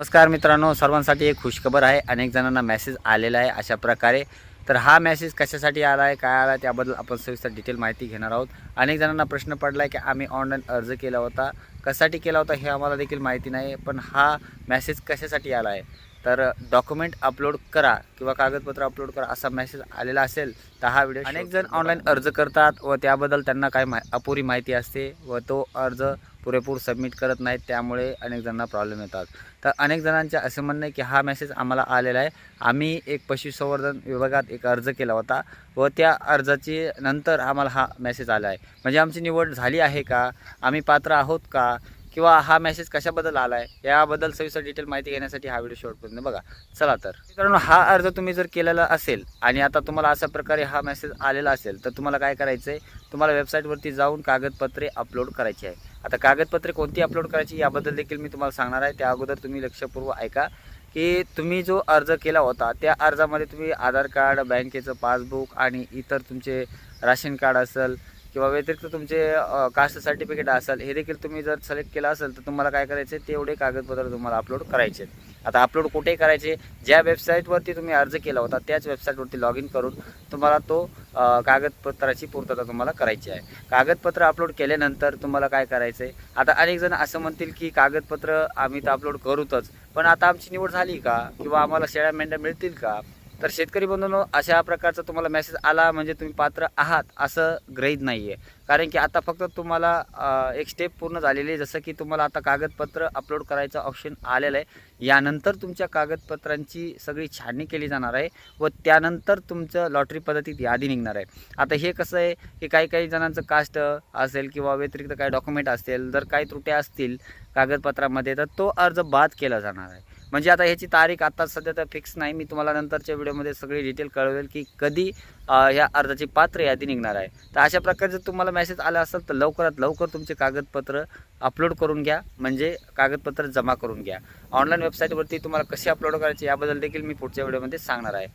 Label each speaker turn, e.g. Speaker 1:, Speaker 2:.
Speaker 1: नमस्कार मित्रांनो सर्वांसाठी एक खुशखबर आहे अनेक जणांना मेसेज आलेला आहे अशा प्रकारे. तर हा मेसेज कशासाठी आला आहे काय आला आहे त्याबद्दल आपण सविस्तर डिटेल माहिती घेणार आहोत. अनेक जणांना प्रश्न पडला आहे की आम्ही ऑनलाईन अर्ज केला होता. कशासाठी केला होता हे आम्हाला देखील माहिती नाही पण हा मेसेज कशासाठी आला आहे तर डॉक्युमेंट अपलोड करा किंवा कागदपत्र अपलोड करा असा मेसेज आलेला असेल तर हा व्हिडिओ अनेक जण ऑनलाईन अर्ज करतात व त्याबद्दल त्यांना काही मा अपुरी माहिती असते व तो अर्ज पुरेपूर सबमिट करत नाहीत त्यामुळे अनेक जणांना प्रॉब्लेम येतात. तर अनेक जणांचे असे म्हणणं आहे की हा मेसेज आम्हाला आलेला आहे. आम्ही एक पशुसंवर्धन विभागात एक अर्ज केला होता व त्या अर्जाची नंतर आम्हाला हा मेसेज आला आहे. म्हणजे आमची निवड झाली आहे का? आम्ही पात्र आहोत का? किंवा हा मेसेज कशाबद्दल आला आहे याबद्दल सविस्तर डिटेल माहिती घेण्यासाठी हा व्हिडिओ शेवटपर्यंत बघा चला तर. मित्रांनो हा अर्ज तुम्ही जर केलेला असेल आणि आता तुम्हाला अशा प्रकारे हा मेसेज आलेला असेल तर तुम्हाला काय करायचं आहे तुम्हाला वेबसाईटवरती जाऊन कागदपत्रे अपलोड करायची आहे. आता कागदपत्रे कोणती अपलोड करायची याबद्दल देखील मी तुम्हाला सांगणार आहे. त्या अगोदर तुम्ही लक्षपूर्वक ऐका की तुम्ही जो अर्ज केला होता त्या अर्जामध्ये तुम्ही आधार कार्ड बँकेचं पासबुक आणि इतर तुमचे राशन कार्ड असेल किंवा व्यतिरिक्त तुमचे कास्ट सर्टिफिकेट असेल हे देखील तुम्ही जर सिलेक्ट केलं असेल तर तुम्हाला काय करायचे तेवढे कागदपत्र तुम्हाला अपलोड करायचे आहेत. आता अपलोड कुठे करायचे ज्या वेबसाईटवरती तुम्ही अर्ज केला होता त्याच वेबसाईटवरती लॉग इन करून तुम्हाला तो कागदपत्राची पूर्तता तुम्हाला करायची आहे. कागदपत्र अपलोड केल्यानंतर तुम्हाला काय करायचं आहे? आता अनेक जण असं म्हणतील की कागदपत्र आम्ही तर अपलोड करूतच पण आता आमची निवड झाली का? किंवा आम्हाला शेळ्या मेंढ्या मिळतील का? तर शेतकरी बंधूंनो अशा प्रकारचा तुम्हाला मेसेज आला म्हणजे तुम्ही पात्र आहात असं ग्रहीत नाही आहे कारण की आता फक्त तुम्हाला एक स्टेप पूर्ण झालेली आहे. जसं की तुम्हाला आता कागदपत्र अपलोड करायचं ऑप्शन आलेलं आहे. यानंतर तुमच्या कागदपत्रांची सगळी छाननी केली जाणार आहे व त्यानंतर तुमचं लॉटरी पद्धतीत यादी निघणार आहे. आता हे कसं आहे की काही काही जणांचं कास्ट असेल किंवा व्यतिरिक्त काही डॉक्युमेंट असतील जर काही त्रुट्या असतील कागदपत्रामध्ये तर तो अर्ज बाद केला जाणार आहे. म्हणजे आता ह्याची तारीख आता सध्या तर फिक्स नाही. मी तुम्हाला नंतरच्या व्हिडिओमध्ये सगळी डिटेल कळवेल की कधी ह्या अर्जाची पात्र यादी निघणार आहे. तर अशा प्रकारे जर तुम्हाला मेसेज आला असेल तर लवकरात लवकर तुमचे कागदपत्र अपलोड करून घ्या. म्हणजे कागदपत्र जमा करून घ्या. ऑनलाईन वेबसाईटवरती तुम्हाला कसे अपलोड करायचे याबद्दल देखील मी पुढच्या व्हिडिओमध्ये सांगणार आहे.